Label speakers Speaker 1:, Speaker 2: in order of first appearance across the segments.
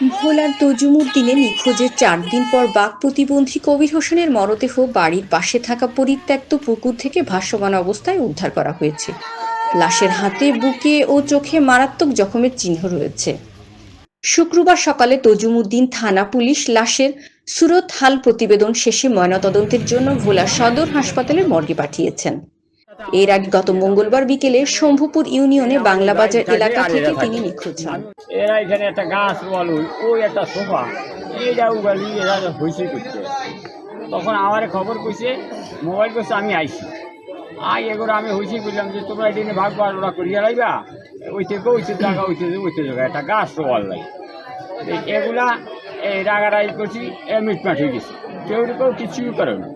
Speaker 1: ভোলার তজুমুদ্দিনে নিখোঁজের চার দিন পর বাঘ প্রতিবন্ধী কবির হোসেনের মরদেহ বাড়ির পাশে থাকা পরিত্যক্ত পুকুর থেকে ভাসমান অবস্থায় উদ্ধার করা হয়েছে। লাশের হাতে, বুকে ও চোখে মারাত্মক জখমের চিহ্ন রয়েছে। শুক্রবার সকালে তজুমুদ্দিন থানা পুলিশ লাশের সুরত হাল প্রতিবেদন শেষে ময়নাতদন্তের জন্য ভোলা সদর হাসপাতালের মর্গে পাঠিয়েছেন। এর আগে গত মঙ্গলবার বিকেলে শম্ভুপুর ইউনিয়নে বাংলাবাজার এলাকা থেকে তিনি নিখোঁজ হন।
Speaker 2: এরা এখানে একটা গাছ ওয়াল ওই একটা সোফা। এইটা উগালি এরা হয়েছে করছে তখন আমার খবর কইছে, মোবাইল করছে আমি আইছি। আই এগুলো আমি হয়েছি বললাম যে, তোমরা এদিনে ভাগ বার ওরা করিয়া লাইবা। ওই থেকে ওই জায়গা, ওই থেকে জায়গা, একটা গাছ লাই এই এগুলা এই রাগারাগি করছি এ মিটমাট হয়ে গেছে। কেউ কেউ কিছুই করে না।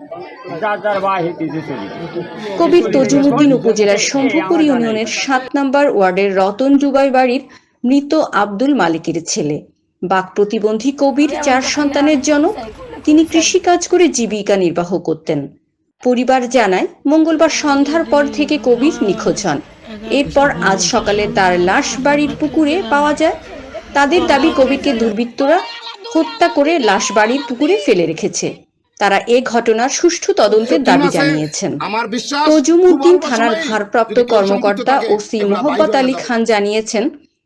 Speaker 2: যার যার।
Speaker 1: কবির তজুমুদ্দিন উপজেলার শম্ভুপুর ইউনিয়নের সাত নম্বর ওয়ার্ডের রতন জুবাই বাড়ির মৃত আব্দুল মালিকের ছেলে। বাক প্রতিবন্ধী কবির চার সন্তানের জনক তিনি কৃষিকাজ করে জীবিকা নির্বাহ করতেন। পরিবার জানায় মঙ্গলবার সন্ধ্যার পর থেকে কবির নিখোঁজ হন। এরপর আজ সকালে তার লাশ বাড়ির পুকুরে পাওয়া যায়। তাদের দাবি কবিরকে দুর্বৃত্তরা হত্যা করে লাশ বাড়ির পুকুরে ফেলে রেখেছে। তারা এ ঘটনার সুষ্ঠু তদন্তের দাবি জানিয়েছেন। তজুমুদ্দিন থানার ভারপ্রাপ্ত কর্মকর্তা ওসি মোহাম্মদ আলী খান জানিয়েছেন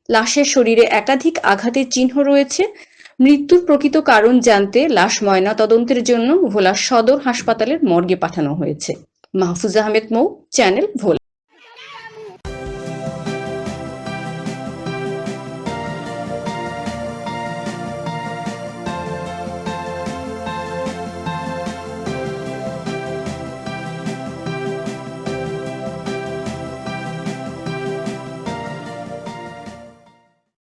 Speaker 1: লাশের শরীরে একাধিক আঘাতের চিহ্ন রয়েছে। মৃত্যুর প্রকৃত কারণ জানতে লাশ ময়না তদন্তের জন্য ভোলা সদর হাসপাতালের মর্গে পাঠানো হয়েছে। মাহফুজ আহমেদ মৌ চ্যানেল ভোলা।